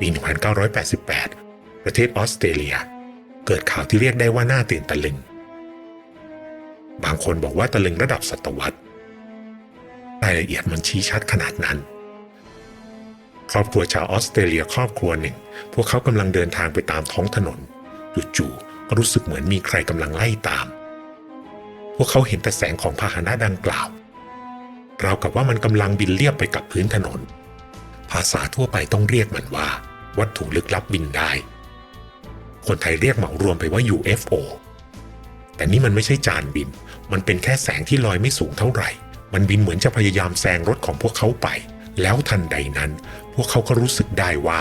ปี 1988 ประเทศออสเตรเลีย เกิดข่าวที่เรียกได้ว่าน่าตื่นตะลึง บางคนบอกว่าตะลึงระดับศตวรรษรายละเอียดมันชี้ชัดขนาดนั้น ครอบครัวชาวออสเตรเลียครอบครัวหนึ่ง พวกเขากำลังเดินทางไปตามท้องถนนจู่ๆก็รู้สึกเหมือนมีใครกำลังไล่ตาม พวกเขาเห็นแต่แสงของพาหนะดังกล่าว ราวกับว่ามันกำลังบินเลียบไปกับพื้นถนน ภาษาทั่วไปต้องเรียกมันว่า วัตถุลึกลับบินได้ คนไทยเรียกเหมารวมไปว่า UFO แต่นี่มันไม่ใช่จานบิน มันเป็นแค่แสงที่ลอยไม่สูงเท่าไหร่ มันบินเหมือนจะพยายามแซงรถของพวกเขาไป แล้วทันใดนั้น พวกเขาก็รู้สึกได้ว่า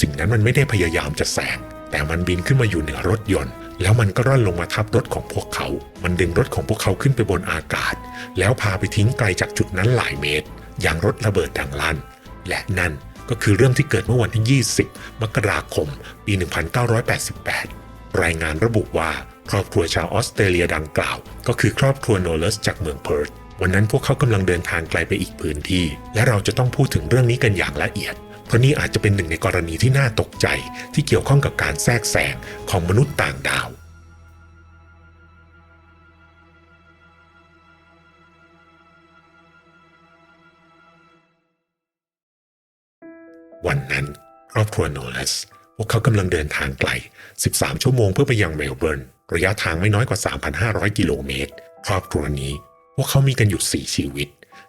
สิ่งนั้นมันไม่ได้พยายามจะแซง แต่มันบินขึ้นมาอยู่เหนือรถยนต์ แล้วมันก็ร่อนลงมาทับรถของพวกเขา มันดึงรถของพวกเขาขึ้นไปบนอากาศ แล้วพาไปทิ้งไกลจากจุดนั้นหลายเมตร อย่างรถระเบิดดังลั่น และนั่น ก็คือเรื่องที่เกิดเมื่อวันที่ 20 มกราคม ปี 1988 รายงานระบุว่าครอบครัวชาวออสเตรเลียดังกล่าว ก็คือครอบครัวโนเลสจากเมืองเพิร์ธวันนั้นพวกเขากำลังเดินทางไกลไปอีกพื้นที่ และเราจะต้องพูดถึงเรื่องนี้กันอย่างละเอียด เพราะนี่อาจจะเป็นหนึ่งในกรณีที่น่าตกใจ ที่เกี่ยวข้องกับการแทรกแซงของมนุษย์ต่างดาว รอบครัวโนเลสพวกเขากำลังเดินทางไกล 13 ชั่วโมงเพื่อไปยังเมลเบิร์น ระยะทางไม่น้อยกว่า 3,500 กิโลเมตร ครอบครัวนี้ พวกเขามีกันอยู่ 4 ชีวิต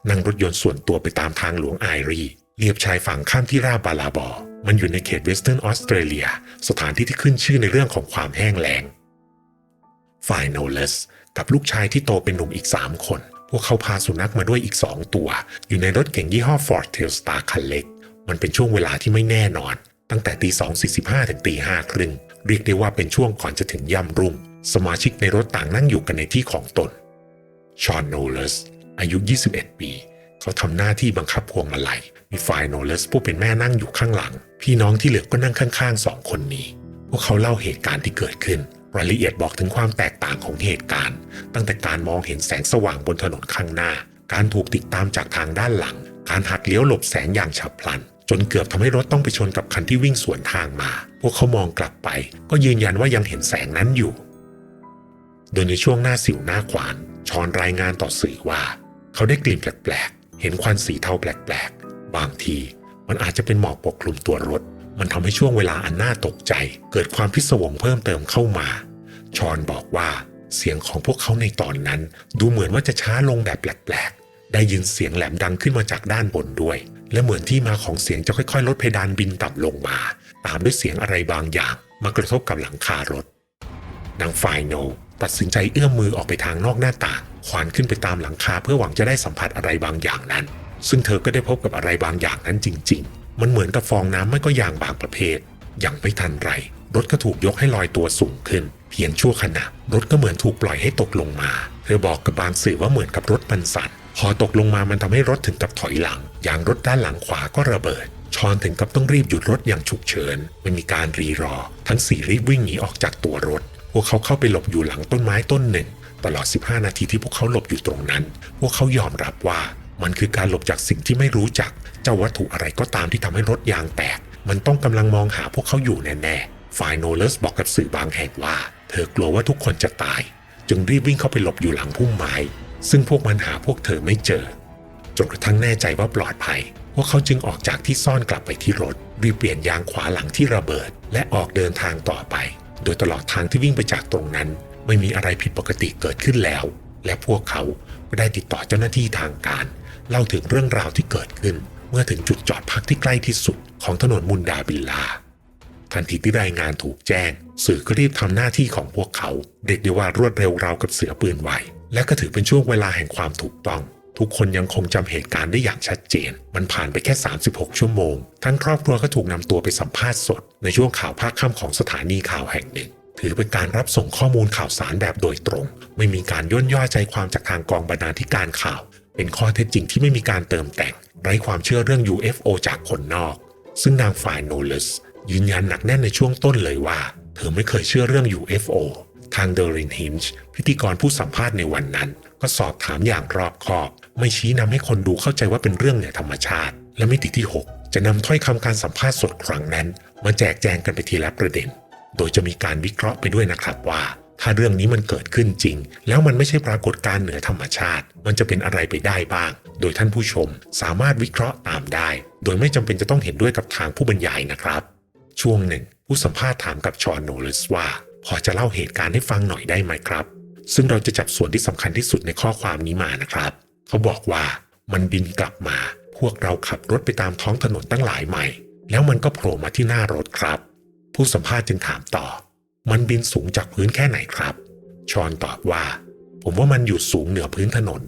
นั่งรถยนต์ส่วนตัวไปตามทางหลวงไอรีเลียบชายฝั่งข้ามที่ราบบาลาบอ มันอยู่ในเขตเวสเทิร์นออสเตรเลีย สถานที่ที่ขึ้นชื่อในเรื่องของความแห้งแล้ง ฝ่ายโนเลสกับลูกชายที่โตเป็นหนุ่มอีก 3 คน พวกเขาพาสุนัขมาด้วยอีก 2 ตัว อยู่ในรถเก๋งยี่ห้อ Ford Tailstar คันเล็ก มันเป็นช่วงเวลาที่ไม่แน่นอน ตั้งแต่ตี2.45ถึงตีห้าครึ่งเรียกได้ว่าเป็นช่วงก่อนจะถึงย่ำรุ่ง สมาชิกในรถต่างนั่งอยู่กันในที่ของตน ชอนโนเลสอายุ 21 ปี เขาทำหน้าที่บังคับพวงมาลัย มีฝ่ายโนเลสผู้เป็นแม่นั่งอยู่ข้างหลัง พี่น้องที่เหลือก็นั่งข้างๆสองคนนี้ พวกเขาเล่าเหตุการณ์ที่เกิดขึ้น รายละเอียดบอกถึงความแตกต่างของเหตุการณ์ ตั้งแต่การมองเห็นแสงสว่างบนถนนข้างหน้า การถูกติดตามจากทางด้านหลัง การหักเลี้ยวหลบแสงอย่างฉับพลัน จนเกือบทำให้รถต้องไปชนกับคันที่วิ่งสวนทางมา พวกเขามองกลับไป ก็ยืนยันว่ายังเห็นแสงนั้นอยู่ โดยในช่วงหน้าสิวหน้าขวาน ชอนรายงานต่อสื่อว่า เขาได้กลิ่นแปลกๆ เห็นควันสีเทาแปลกๆ บางที มันอาจจะเป็นหมอกปกคลุมตัวรถ มันทำให้ช่วงเวลาอันน่าตกใจ เกิดความพิศวงเพิ่มเติมเข้ามา ชอนบอกว่าเสียงของพวกเขาในตอนนั้น ดูเหมือนว่าจะช้าลงแบบแปลกๆ ได้ยินเสียงแหลมดังขึ้นมาจากด้านบนด้วย และเหมือนที่มาของเสียงจะค่อยๆ ลดเพดานบินต่ำลงมา ตามด้วยเสียงอะไรบางอย่างมากระทบกับหลังคารถ นางไฟโนตัดสินใจเอื้อมมือออกไปทางนอกหน้าต่างควานขึ้นไปตามหลังคาเพื่อหวังจะได้สัมผัสอะไรบางอย่างนั้น ซึ่งเธอก็ได้พบกับอะไรบางอย่างนั้นจริง ๆ มันเหมือนกับฟองน้ำไม่ก็ยางบางประเภทยังไม่ทันไร รถก็ถูกยกให้ลอยตัวสูงขึ้น เพียงชั่วขณะ รถก็เหมือนถูกปล่อยให้ตกลงมา เธอบอกกับบางสื่อว่าเหมือนกับรถมันสั่นพอตกลงมามันทำให้รถถึงกับถอยหลัง ยางรถด้านหลังขวาก็ระเบิด ชอนถึงกับต้องรีบหยุดรถอย่างฉุกเฉิน ไม่มีการรีรอ ทั้งสี่รีบวิ่งหนีออกจากตัวรถ พวกเขาเข้าไปหลบอยู่หลังต้นไม้ต้นหนึ่ง ตลอด 15 นาทีที่พวกเขาหลบอยู่ตรงนั้น พวกเขายอมรับว่า มันคือการหลบจากสิ่งที่ไม่รู้จัก เจ้าวัตถุอะไรก็ตามที่ทำให้รถยางแตก มันต้องกำลังมองหาพวกเขาอยู่แน่ๆฝ่ายโนเลสบอกกับสื่อบางแห่งว่า เธอกลัวว่าทุกคนจะตาย จึงรีบวิ่งเข้าไปหลบอยู่หลังพุ่มไม้ ซึ่งพวกมันหาพวกเธอไม่เจอ จนกระทั่งแน่ใจว่าปลอดภัยพวกเขาจึงออกจากที่ซ่อนกลับไปที่รถรีบเปลี่ยนยางขวาหลังที่ระเบิด และออกเดินทางต่อไป โดยตลอดทางที่วิ่งไปจากตรงนั้น ไม่มีอะไรผิดปกติเกิดขึ้นแล้ว และพวกเขาได้ติดต่อเจ้าหน้าที่ทางการ เล่าถึงเรื่องราวที่เกิดขึ้น เมื่อถึงจุดจอดพักที่ใกล้ที่สุด ของถนนมุนดาบิลลาทันทีที่รายงานถูกแจ้ง สื่อก็รีบทำหน้าที่ของพวกเขาเรียกได้ว่ารวดเร็วราวกับเสือปืนไวและก็ถือเป็นช่วงเวลาแห่งความถูกต้อง ทุกคนยังคงจำเหตุการณ์ได้อย่างชัดเจน มันผ่านไปแค่ 36 ชั่วโมง ทั้งครอบครัวก็ถูกนำตัวไปสัมภาษณ์สด ในช่วงข่าวภาคค่ำของสถานีข่าวแห่งหนึ่ง ถือเป็นการรับส่งข้อมูลข่าวสารแบบโดยตรง ไม่มีการย่นย่อใจความจากทางกองบรรณาธิการข่าว เป็นข้อเท็จจริงที่ไม่มีการเติมแต่ง ไร้ความเชื่อเรื่อง UFO จากคนนอก ซึ่งนางฝ่ายโนเลสยืนยันหนักแน่นในช่วงต้นเลยว่า เธอไม่เคยเชื่อเรื่อง UFO ทางเดอรินฮินช์พิธีกรผู้สัมภาษณ์ในวันนั้น ก็สอบถามอย่างรอบคอบ ไม่ชี้นำให้คนดูเข้าใจว่าเป็นเรื่องเหนือธรรมชาติ และมิติที่ 6 จะนำถ้อยคำการสัมภาษณ์สดครั้งนั้น มาแจกแจงกันไปทีละประเด็น โดยจะมีการวิเคราะห์ไปด้วยนะครับว่า ถ้าเรื่องนี้มันเกิดขึ้นจริง แล้วมันไม่ใช่ปรากฏการณ์เหนือธรรมชาติ มันจะเป็นอะไรไปได้บ้าง โดยท่านผู้ชมสามารถวิเคราะห์ตามได้ โดยไม่จำเป็นจะต้องเห็นด้วยกับทางผู้บรรยายนะครับ ช่วงหนึ่ง ผู้สัมภาษณ์ถามกับชอนโนเลสว่า พอจะเล่าเหตุการณ์ให้ฟังหน่อยได้ไหมครับ ซึ่งเราจะจับส่วนที่สำคัญที่สุดในข้อความนี้มานะครับ เขาบอกว่ามันบินกลับมา พวกเราขับรถไปตามท้องถนนตั้งหลายไมล์แล้วมันก็โผล่มาที่หน้ารถครับ ผู้สัมภาษณ์จึงถามต่อ มันบินสูงจากพื้นแค่ไหนครับ ชอนตอบว่า ผมว่ามันอยู่สูงเหนือพื้นถนน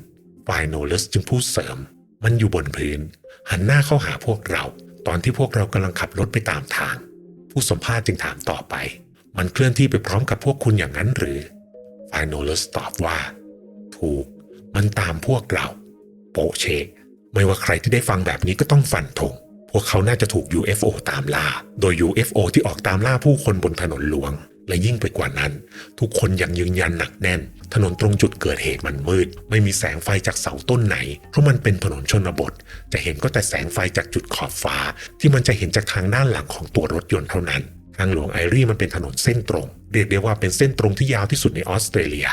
ฝ่ายโนเลสจึงพูดเสริม มันอยู่บนพื้น หันหน้าเข้าหาพวกเรา ตอนที่พวกเรากำลังขับรถไปตามทาง ผู้สัมภาษณ์จึงถามต่อไป มันเคลื่อนที่ไปพร้อมกับพวกคุณอย่างนั้นหรือ ฝ่าโนเลสตอบว่า ถูกมันตามพวกเรา โปเชกไม่ว่าใครที่ได้ฟังแบบนี้ก็ต้องฟันธงพวกเขาน่าจะถูก UFO ตามล่า โดย UFO ที่ออกตามล่าผู้คนบนถนนหลวง และยิ่งไปกว่านั้น ทุกคนยังยืนยันหนักแน่น ถนนตรงจุดเกิดเหตุมันมืด ไม่มีแสงไฟจากเสาต้นไหน เพราะมันเป็นถนนชนบท จะเห็นก็แต่แสงไฟจากจุดขอบฟ้า ที่มันจะเห็นจากทางด้านหลังของตัวรถยนต์เท่านั้น ทางหลวงไอรีมันเป็นถนนเส้นตรง เรียกได้ว่าเป็นเส้นตรงที่ยาวที่สุดในออสเตรเลีย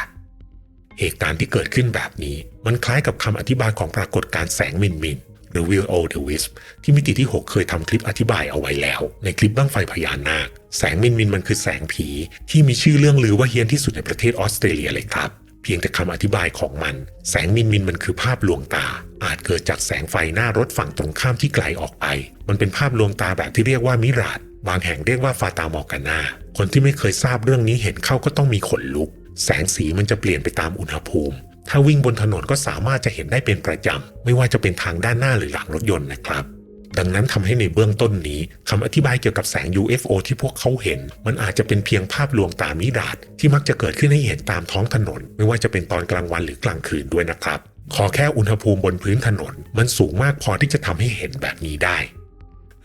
เหตุการณ์ที่เกิดขึ้นแบบนี้ มันคล้ายกับคำอธิบายของปรากฏการณ์แสงมินมินหรือ Will o the Wisp ที่มิติที่ 6 เคยทำคลิปอธิบายเอาไว้แล้ว ในคลิปบ้างไฟพญานาค แสงมินมินมันคือแสงผี ที่มีชื่อเรื่องลือว่าเฮี้ยนที่สุดในประเทศออสเตรเลียเลยครับเพียงแต่คำอธิบายของมัน แสงมินมินมันคือภาพลวงตา อาจเกิดจากแสงไฟหน้ารถฝั่งตรงข้ามที่ไกลออกไป มันเป็นภาพลวงตาแบบที่เรียกว่ามิราด บางแห่งเรียกว่าฟาตามอร์กานาคนที่ไม่เคยทราบเรื่องนี้เห็นเข้าก็ต้องมีขนลุก แสงสีมันจะเปลี่ยนไปตามอุณหภูมิ ถ้าวิ่งบนถนนก็สามารถจะเห็นได้เป็นประจำ ไม่ว่าจะเป็นทางด้านหน้าหรือหลังรถยนต์นะครับ ดังนั้นทำให้ในเบื้องต้นนี้คำอธิบายเกี่ยวกับแสง UFO ที่พวกเขาเห็น มันอาจจะเป็นเพียงภาพลวงตามิราดที่มักจะเกิดขึ้นให้เห็นตามท้องถนน ไม่ว่าจะเป็นตอนกลางวันหรือกลางคืนด้วยนะครับขอแค่อุณหภูมิบนพื้นถนน มันสูงมากพอที่จะทำให้เห็นแบบนี้ได้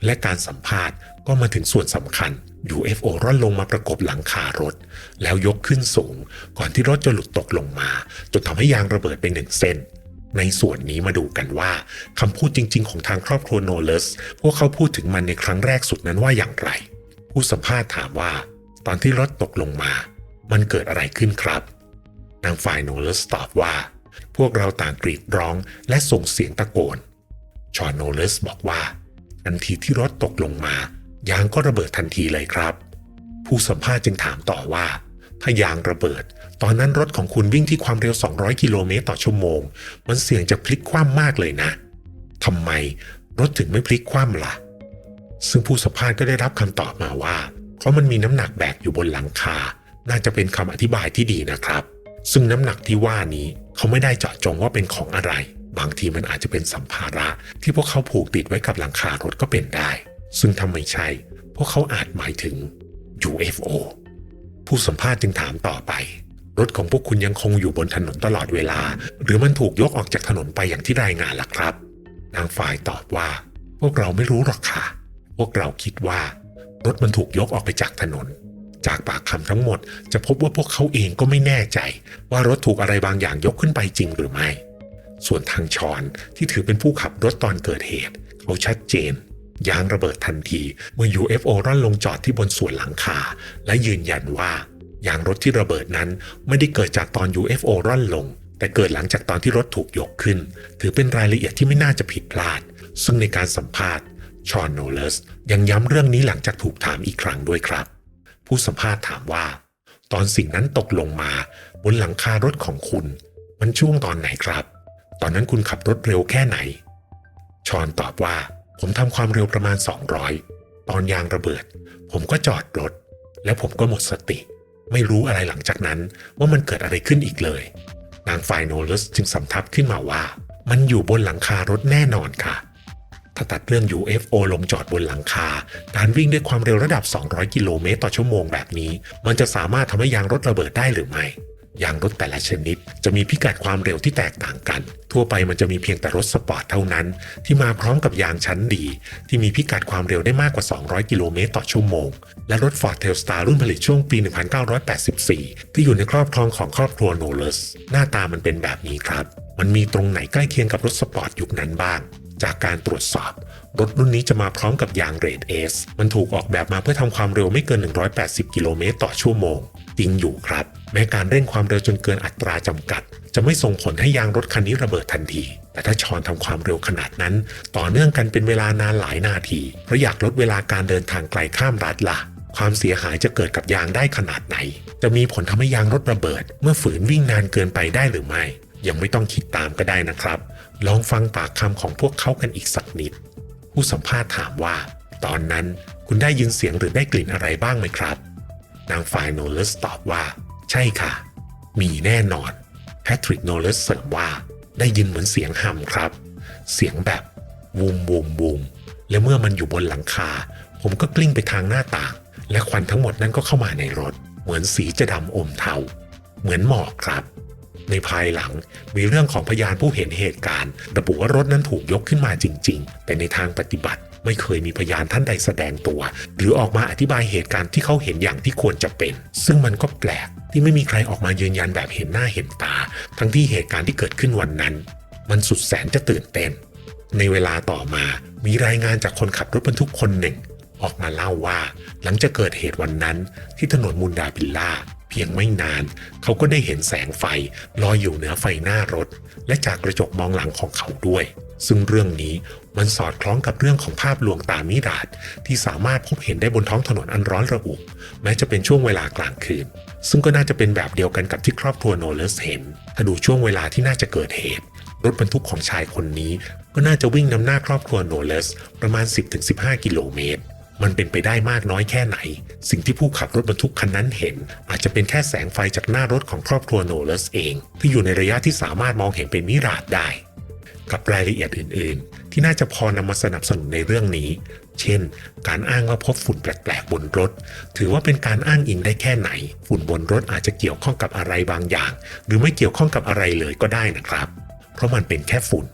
และการสัมภาษณ์ก็มาถึงส่วนสำคัญ UFO ร่อนลงมาประกบหลังคารถ แล้วยกขึ้นสูง ก่อนที่รถจะหลุดตกลงมา จนทำให้ยางระเบิดไปหนึ่งเส้น ในส่วนนี้มาดูกันว่าคำพูดจริง ๆ ของทางครอบครัวโนเลสพวกเขาพูดถึงมันในครั้งแรกสุดนั้นว่าอย่างไร ผู้สัมภาษณ์ถามว่า ตอนที่รถตกลงมา มันเกิดอะไรขึ้นครับ นางฝ่ายโนเลสตอบว่า พวกเราต่างกรีดร้องและส่งเสียงตะโกนชอนโนเลสบอกว่า ทันทีที่รถตกลงมายางก็ระเบิดทันทีเลยครับ ผู้สัมภาษณ์จึงถามต่อว่า ถ้ายางระเบิด ตอนนั้นรถของคุณวิ่งที่ความเร็ว 200 กิโลเมตรต่อชั่วโมง มันเสี่ยงจะพลิกคว่ำมากเลยนะทำไมรถถึงไม่พลิกคว่ำล่ะ ซึ่งผู้สัมภาษณ์ก็ได้รับคำตอบมาว่า เพราะมันมีน้ำหนักแบกอยู่บนหลังคา น่าจะเป็นคำอธิบายที่ดีนะครับ ซึ่งน้ำหนักที่ว่านี้เขาไม่ได้เจาะจงว่าเป็นของอะไร บางทีมันอาจจะเป็นสัมภาระที่พวกเขาผูกติดไว้กับหลังคารถก็เป็นได้ ซึ่งถ้าไม่ใช่ พวกเขาอาจหมายถึง UFO ผู้สัมภาษณ์จึงถามต่อไป รถของพวกคุณยังคงอยู่บนถนนตลอดเวลา หรือมันถูกยกออกจากถนนไปอย่างที่รายงานล่ะครับ นางฝ่ายตอบว่า พวกเราไม่รู้หรอกค่ะ พวกเราคิดว่า รถมันถูกยกออกไปจากถนน จากปากคำทั้งหมด จะพบว่าพวกเขาเองก็ไม่แน่ใจ ว่ารถถูกอะไรบางอย่างยกขึ้นไปจริงหรือไม่ ส่วนทางชอนที่ถือเป็นผู้ขับรถตอนเกิดเหตุ เขาชัดเจน ยางระเบิดทันทีเมื่อ UFO ร่อนลงจอดที่บนส่วนหลังคา และยืนยันว่ายางรถที่ระเบิดนั้นไม่ได้เกิดจากตอน UFO ร่อนลง แต่เกิดหลังจากตอนที่รถถูกยกขึ้น ถือเป็นรายละเอียดที่ไม่น่าจะผิดพลาด ซึ่งในการสัมภาษณ์ชอนโนเลสยังย้ำเรื่องนี้หลังจากถูกถามอีกครั้งด้วยครับ ผู้สัมภาษณ์ถามว่า ตอนสิ่งนั้นตกลงมา บนหลังคารถของคุณ มันช่วงตอนไหนครับ อนนั้นคุณขับรถเร็วแค่ไหน ชอนตอบว่าผมทำความเร็วประมาณ 200 ตอนยางระเบิด ผมก็จอดรถ แล้วผมก็หมดสติ ไม่รู้อะไรหลังจากนั้นว่ามันเกิดอะไรขึ้นอีกเลย นางไฟโนเลสจึงสำทับขึ้นมาว่า มันอยู่บนหลังคารถแน่นอนค่ะ ถ้าตัดเรื่อง UFO ลงจอดบนหลังคา การวิ่งด้วยความเร็วระดับ 200 กิโลเมตรต่อชั่วโมงแบบนี้ มันจะสามารถทำให้ยางรถระเบิดได้หรือไม่ยางรถแต่ละชนิดจะมีพิกัดความเร็วที่แตกต่างกัน ทั่วไปมันจะมีเพียงแต่รถสปอร์ตเท่านั้น ที่มาพร้อมกับยางชั้นดี ที่มีพิกัดความเร็วได้มากกว่า 200 กิโลเมตรต่อชั่วโมง และรถ Ford Telstar รุ่นผลิตช่วงปี 1984 ที่อยู่ในครอบครองของครอบครัวโนเลสหน้าตามันเป็นแบบนี้ครับ มันมีตรงไหนใกล้เคียงกับรถสปอร์ตยุคนั้นบ้างจจากการตรวจสอบรถรุ่นนี้จะมาพร้อมกับยางเรดเอส มันถูกออกแบบมาเพื่อทำความเร็วไม่เกิน 180 กิโลเมตรต่อชั่วโมง จริงอยู่ครับ แม้การเร่งความเร็วจนเกินอัตราจำกัด จะไม่ส่งผลให้ยางรถคันนี้ระเบิดทันที แต่ถ้าชอนทำความเร็วขนาดนั้น ต่อเนื่องกันเป็นเวลานานหลายนาทีเพราะอยากลดเวลาการเดินทางไกลข้ามรัฐล่ะความเสียหายจะเกิดกับยางได้ขนาดไหน จะมีผลทำให้ยางรถระเบิด เมื่อฝืนวิ่งนานเกินไปได้หรือไม่ ยังไม่ต้องคิดตามก็ได้นะครับ ลองฟังปากคำของพวกเขากันอีกสักนิด ผู้สัมภาษณ์ถามว่า ตอนนั้นคุณได้ยินเสียงหรือได้กลิ่นอะไรบ้างไหมครับ นางฝ่ายโนเลสตอบว่า ใช่ค่ะ มีแน่นอน แพทริกโนเลสเสริมว่า ได้ยินเหมือนเสียงหำครับ เสียงแบบวูมวูมวูมและเมื่อมันอยู่บนหลังคา ผมก็กลิ้งไปทางหน้าต่าง และควันทั้งหมดนั้นก็เข้ามาในรถ เหมือนสีจะดำอมเทา เหมือนหมอกครับ ในภายหลังมีเรื่องของพยานผู้เห็นเหตุการณ์ ระบุว่ารถนั้นถูกยกขึ้นมาจริง ๆ แต่ในทางปฏิบัติ ไม่เคยมีพยานท่านใดแสดงตัว หรือออกมาอธิบายเหตุการณ์ที่เขาเห็นอย่างที่ควรจะเป็น ซึ่งมันก็แปลกที่ไม่มีใครออกมายืนยันแบบเห็นหน้าเห็นตา ทั้งที่เหตุการณ์ที่เกิดขึ้นวันนั้น มันสุดแสนจะตื่นเต้น ในเวลาต่อมามีรายงานจากคนขับรถบรรทุกคนหนึ่ง ออกมาเล่าว่า หลังจากเกิดเหตุวันนั้น ที่ถนนมุนดาบิลล่าเพียงไม่นาน เขาก็ได้เห็นแสงไฟลอยอยู่เหนือไฟหน้ารถ และจากกระจกมองหลังของเขาด้วย ซึ่งเรื่องนี้ มันสอดคล้องกับเรื่องของภาพลวงตามิราดที่สามารถพบเห็นได้บนท้องถนนอันร้อนระอุแม้จะเป็นช่วงเวลากลางคืน ซึ่งก็น่าจะเป็นแบบเดียวกันกับที่ครอบครัวโนเลสเห็น ถ้าดูช่วงเวลาที่น่าจะเกิดเหตุ รถบรรทุกของชายคนนี้ ก็น่าจะวิ่งนำหน้าครอบครัวโนเลสประมาณ 10-15 กิโลเมตรมันเป็นไปได้มากน้อยแค่ไหน สิ่งที่ผู้ขับรถบรรทุกคันนั้นเห็น อาจจะเป็นแค่แสงไฟจากหน้ารถของครอบครัวโนเลสเอง ที่อยู่ในระยะที่สามารถมองเห็นเป็นมิราดได้ กับรายละเอียดอื่น ๆ ที่น่าจะพอนำมาสนับสนุนในเรื่องนี้ เช่น การอ้างว่าพบฝุ่นแปลกๆบนรถ ถือว่าเป็นการอ้างอิงได้แค่ไหน ฝุ่นบนรถอาจจะเกี่ยวข้องกับอะไรบางอย่าง หรือไม่เกี่ยวข้องกับอะไรเลยก็ได้นะครับ เพราะมันเป็นแค่ฝุ่น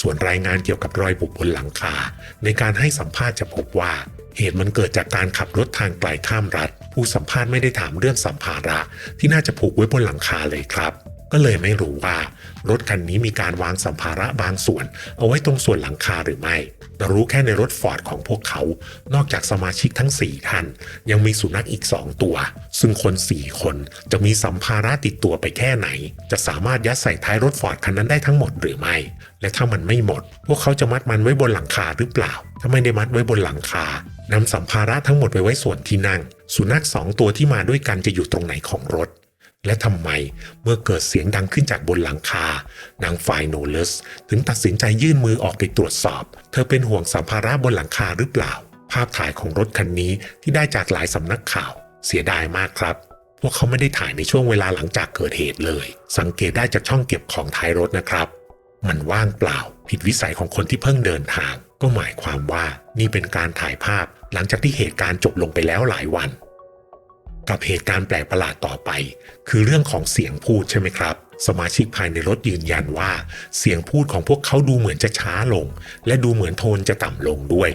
ส่วนรายงานเกี่ยวกับรอยบุบบนหลังคา ในการให้สัมภาษณ์จะพบว่าเหตุมันเกิดจากการขับรถทางไกลข้ามรัฐ ผู้สัมภาษณ์ไม่ได้ถามเรื่องสัมภาระ ที่น่าจะผูกไว้บนหลังคาเลยครับ ก็เลยไม่รู้ว่ารถคันนี้มีการวางสัมภาระบางส่วน เอาไว้ตรงส่วนหลังคาหรือไม่แต่รู้แค่ในรถฟอร์ดของพวกเขา นอกจากสมาชิกทั้ง 4 ท่าน ยังมีสุนัขอีก 2 ตัว ซึ่งคน 4 คนจะมีสัมภาระติดตัวไปแค่ไหน จะสามารถยัดใส่ท้ายรถฟอร์ดคันนั้นได้ทั้งหมดหรือไม่ และถ้ามันไม่หมด พวกเขาจะมัดมันไว้บนหลังคาหรือเปล่า ถ้าไม่ได้มัดไว้บนหลังคานำสัมภาระทั้งหมดไปไว้ส่วนที่นั่ง สุนัขสองตัวที่มาด้วยกันจะอยู่ตรงไหนของรถ และทำไมเมื่อเกิดเสียงดังขึ้นจากบนหลังคา นางฝ่ายโนเลสถึงตัดสินใจยื่นมือออกไปตรวจสอบ เธอเป็นห่วงสัมภาระบนหลังคาหรือเปล่า ภาพถ่ายของรถคันนี้ที่ได้จากหลายสำนักข่าว เสียดายมากครับ พวกเขาไม่ได้ถ่ายในช่วงเวลาหลังจากเกิดเหตุเลย สังเกตได้จากช่องเก็บของท้ายรถนะครับ มันว่างเปล่า ผิดวิสัยของคนที่เพิ่งเดินทาง ก็หมายความว่านี่เป็นการถ่ายภาพ หลังจากที่เหตุการณ์จบลงไปแล้วหลายวัน กับเหตุการณ์แปลกประหลาดต่อไป คือเรื่องของเสียงพูดใช่ไหมครับ สมาชิกภายในรถยืนยันว่า เสียงพูดของพวกเขาดูเหมือนจะช้าลง และดูเหมือนโทนจะต่ำลงด้วย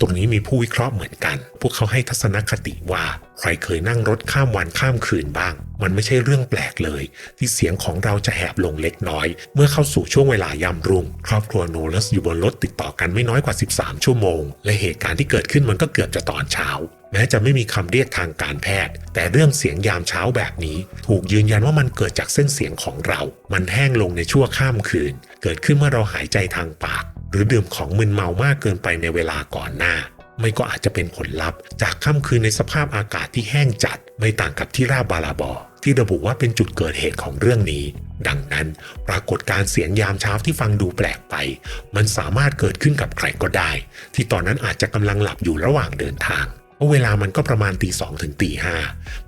ตรงนี้มีผู้วิเคราะห์เหมือนกัน พวกเขาให้ทัศนคติว่า ใครเคยนั่งรถข้ามวันข้ามคืนบ้าง มันไม่ใช่เรื่องแปลกเลย ที่เสียงของเราจะแหบลงเล็กน้อย เมื่อเข้าสู่ช่วงเวลายามรุ่ง ครอบครัวโนเลสอยู่บนรถติดต่อกันไม่น้อยกว่า 13 ชั่วโมง และเหตุการณ์ที่เกิดขึ้นมันก็เกือบจะตอนเช้า แม้จะไม่มีคำเรียกทางการแพทย์ แต่เรื่องเสียงยามเช้าแบบนี้ ถูกยืนยันว่ามันเกิดจากเส้นเสียงของเรา มันแห้งลงในชั่วข้ามคืน เกิดขึ้นเมื่อเราหายใจทางปาก หรือดื่มของมึนเมามากเกินไปในเวลาก่อนหน้า ไม่ก็อาจจะเป็นผลลัพธ์ จากค่ำคืนในสภาพอากาศที่แห้งจัด ไม่ต่างกับที่ราบบาลาบอที่ระบุว่าเป็นจุดเกิดเหตุของเรื่องนี้ ดังนั้น ปรากฏการเสียงยามเช้าที่ฟังดูแปลกไป มันสามารถเกิดขึ้นกับใครก็ได้ ที่ตอนนั้นอาจจะกำลังหลับอยู่ระหว่างเดินทาง เพราะเวลามันก็ประมาณตีสองถึงตีห้า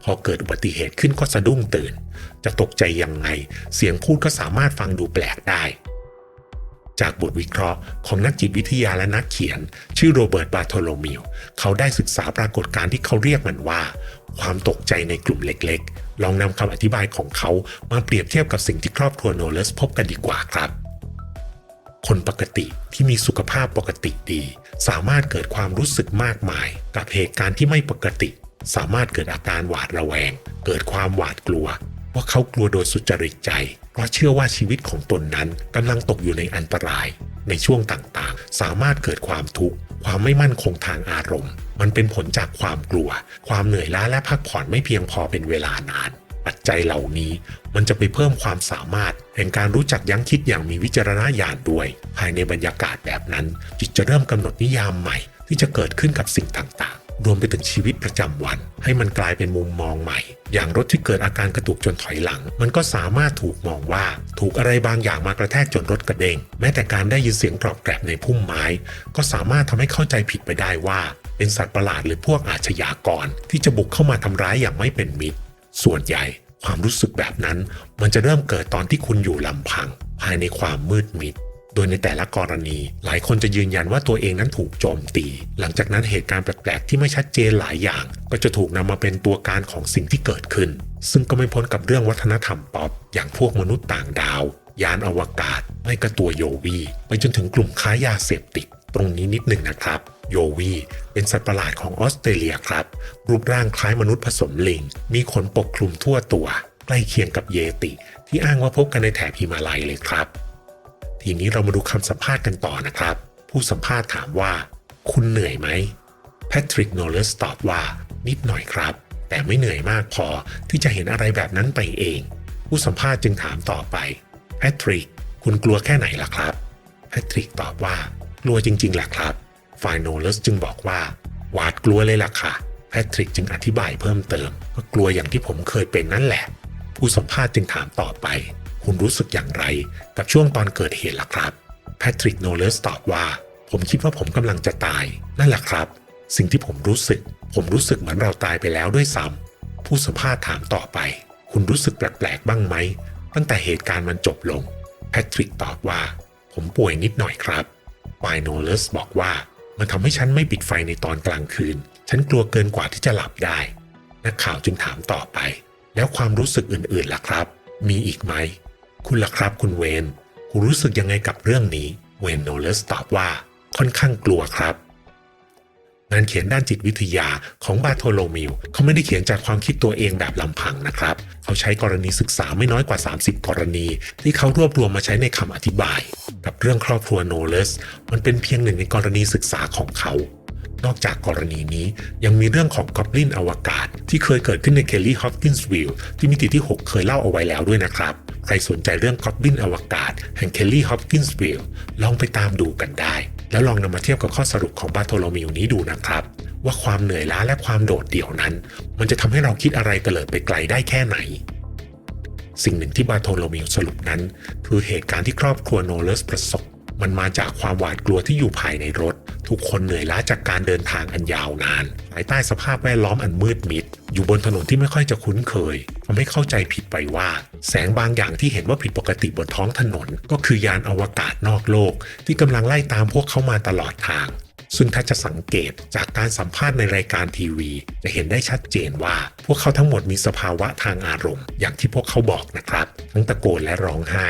พอเกิดอุบัติเหตุขึ้นก็สะดุ้งตื่น จะตกใจยังไง เสียงพูดก็สามารถฟังดูแปลกได้ จากบทวิเคราะห์ของนักจิตวิทยาและนักเขียน ชื่อโรเบิร์ตบาโทโลมิวเขาได้ศึกษาปรากฏการณ์ที่เขาเรียกมันว่า ความตกใจในกลุ่มเล็กๆ ลองนำคำอธิบายของเขามาเปรียบเทียบกับสิ่งที่ครอบครัวโนเลสพบกันดีกว่าครับ คนปกติที่มีสุขภาพปกติดี สามารถเกิดความรู้สึกมากมาย กับเหตุการณ์ที่ไม่ปกติ สามารถเกิดอาการหวาดระแวง เกิดความหวาดกลัว ว่าเขากลัวโดยสุจริตใจ เพราะเชื่อว่าชีวิตของตนนั้นกำลังตกอยู่ในอันตราย ในช่วงต่างๆ สามารถเกิดความทุกข์ความไม่มั่นคงทางอารมณ์ มันเป็นผลจากความกลัว ความเหนื่อยล้าและพักผ่อนไม่เพียงพอเป็นเวลานาน ปัจจัยเหล่านี้ มันจะไปเพิ่มความสามารถ แห่งการรู้จักยั้งคิดอย่างมีวิจารณญาณด้วย ภายในบรรยากาศแบบนั้น จิตจะเริ่มกำหนดนิยามใหม่ ที่จะเกิดขึ้นกับสิ่งต่างๆ รวมไปถึงชีวิตประจำวัน ให้มันกลายเป็นมุมมองใหม่ อย่างรถที่เกิดอาการกระตุกจนถอยหลัง มันก็สามารถถูกมองว่า ถูกอะไรบางอย่างมากระแทกจนรถกระเด้งแม้แต่การได้ยินเสียงกรอบแกรบในพุ่มไม้ ก็สามารถทำให้เข้าใจผิดไปได้ว่า เป็นสัตว์ประหลาดหรือพวกอาชญากร ที่จะบุกเข้ามาทำร้ายอย่างไม่เป็นมิตร ส่วนใหญ่ความรู้สึกแบบนั้น มันจะเริ่มเกิดตอนที่คุณอยู่ลำพัง ภายในความมืดมิด โดยในแต่ละกรณี หลายคนจะยืนยันว่าตัวเองนั้นถูกโจมตี หลังจากนั้นเหตุการณ์แปลกๆที่ไม่ชัดเจนหลายอย่าง ก็จะถูกนำมาเป็นตัวการของสิ่งที่เกิดขึ้น ซึ่งก็ไม่พ้นกับเรื่องวัฒนธรรมป๊อปอย่างพวกมนุษย์ต่างดาว ยานอวกาศไม่กระตัวโยวี ไปจนถึงกลุ่มค้ายาเสพติด ตรงนี้นิดหนึ่งนะครับ โยวีเป็นสัตว์ประหลาดของออสเตรเลียครับ รูปร่างคล้ายมนุษย์ผสมลิง มีขนปกคลุมทั่วตัว ใกล้เคียงกับเยติ ที่อ้างว่าพบกันในแถบฮิมาลัยเลยครับ ทีนี้เรามาดูคำสัมภาษณ์กันต่อนะครับ ผู้สัมภาษณ์ถามว่า คุณเหนื่อยไหมแพทริกโนเลสตอบว่า นิดหน่อยครับ แต่ไม่เหนื่อยมากพอที่จะเห็นอะไรแบบนั้นไปเอง ผู้สัมภาษณ์จึงถามต่อไปแพทริกคุณกลัวแค่ไหนล่ะครับแพทริกตอบว่า กลัวจริงๆแหละครับ ฝ่ายโนเลสจึงบอกว่า หวาดกลัวเลยล่ะค่ะ แพทริกจึงอธิบายเพิ่มเติมว่ากลัวอย่างที่ผมเคยเป็นนั่นแหละ ผู้สัมภาษณ์จึงถามต่อไป คุณรู้สึกอย่างไร กับช่วงตอนเกิดเหตุล่ะครับ แพทริกโนเลสตอบว่า ผมคิดว่าผมกำลังจะตาย นั่นแหละครับ สิ่งที่ผมรู้สึก ผมรู้สึกเหมือนเราตายไปแล้วด้วยซ้ำผู้สัมภาษณ์ถามต่อไป คุณรู้สึกแปลกๆบ้างไหม ตั้งแต่เหตุการณ์มันจบลง แพทริกตอบว่า ผมป่วยนิดหน่อยครับไวโนเลสบอกว่า มันทำให้ฉันไม่ปิดไฟในตอนกลางคืน ฉันกลัวเกินกว่าที่จะหลับได้ นักข่าวจึงถามต่อไป แล้วความรู้สึกอื่นๆล่ะครับ มีอีกไหม คุณล่ะครับคุณเวน คุณรู้สึกยังไงกับเรื่องนี้ เวนโนเลสตอบว่า ค่อนข้างกลัวครับ งานเขียนด้านจิตวิทยาของบาโทโลมิวเขาไม่ได้เขียนจากความคิดตัวเองแบบลำพังนะครับ เขาใช้กรณีศึกษาไม่น้อยกว่า 30 กรณี ที่เขารวบรวมมาใช้ในคำอธิบาย กับเรื่องครอบครัวโนเลสมันเป็นเพียงหนึ่งในกรณีศึกษาของเขานอกจากกรณีนี้ยังมีเรื่องของกอบลินอวกาศ ที่เคยเกิดขึ้นในเคลลี่ฮอปกินส์วิลล์ที่มิติที่ 6 เคยเล่าเอาไว้แล้วด้วยนะครับ ใครสนใจเรื่องกอบลินอวกาศ แห่งเคลลี่ฮอปกินส์วิลล์ลองไปตามดูกันได้ แล้วลองนำมาเทียบกับข้อสรุปของบาโทโลมิวนี้ดูนะครับ ว่าความเหนื่อยล้าและความโดดเดี่ยวนั้น มันจะทำให้เราคิดอะไรเตลิดไปไกลได้แค่ไหน สิ่งหนึ่งที่บาโทโลมิวสรุปนั้น คือเหตุการณ์ที่ครอบครัวโนเลสประสบ มันมาจากความหวาดกลัวที่อยู่ภายในรถ ทุกคนเหนื่อยล้าจากการเดินทางอันยาวนานภายใต้สภาพแวดล้อมอันมืดมิด อยู่บนถนนที่ไม่ค่อยจะคุ้นเคยทำให้เข้าใจผิดไปว่า แสงบางอย่างที่เห็นว่าผิดปกติบนท้องถนน ก็คือยานอวกาศนอกโลก ที่กำลังไล่ตามพวกเขามาตลอดทาง ซึ่งถ้าจะสังเกตจากการสัมภาษณ์ในรายการทีวี จะเห็นได้ชัดเจนว่า พวกเขาทั้งหมดมีสภาวะทางอารมณ์ อย่างที่พวกเขาบอกนะครับ ทั้งตะโกนและร้องไห้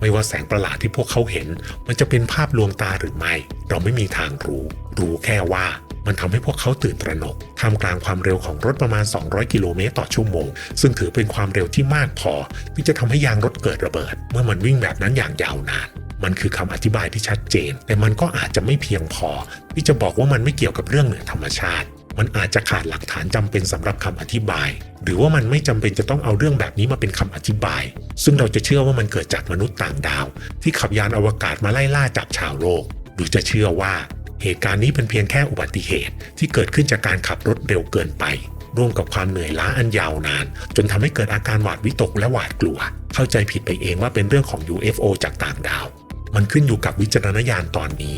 ไม่ว่าแสงประหลาดที่พวกเขาเห็น มันจะเป็นภาพลวงตาหรือไม่ เราไม่มีทางรู้ รู้แค่ว่ามันทำให้พวกเขาตื่นตระหนกท่ามกลางความเร็วของรถประมาณ 200 กิโลเมตรต่อชั่วโมง ซึ่งถือเป็นความเร็วที่มากพอ ที่จะทำให้ยางรถเกิดระเบิด เมื่อมันวิ่งแบบนั้นอย่างยาวนาน มันคือคำอธิบายที่ชัดเจน แต่มันก็อาจจะไม่เพียงพอ ที่จะบอกว่ามันไม่เกี่ยวกับเรื่องเหนือธรรมชาติ มันอาจจะขาดหลักฐานจำเป็นสำหรับคำอธิบาย หรือว่ามันไม่จำเป็นจะต้องเอาเรื่องแบบนี้มาเป็นคำอธิบาย ซึ่งเราจะเชื่อว่ามันเกิดจากมนุษย์ต่างดาว ที่ขับยานอวกาศมาไล่ล่าจับชาวโลก หรือจะเชื่อว่า เหตุการณ์นี้เป็นเพียงแค่อุบัติเหตุ ที่เกิดขึ้นจากการขับรถเร็วเกินไปร่วมกับความเหนื่อยล้าอันยาวนาน จนทำให้เกิดอาการหวาดวิตกและหวาดกลัว เข้าใจผิดไปเองว่าเป็นเรื่องของ UFO จากต่างดาว มันขึ้นอยู่กับวิจารณญาณตอนนี้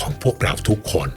ของพวกเราทุกคน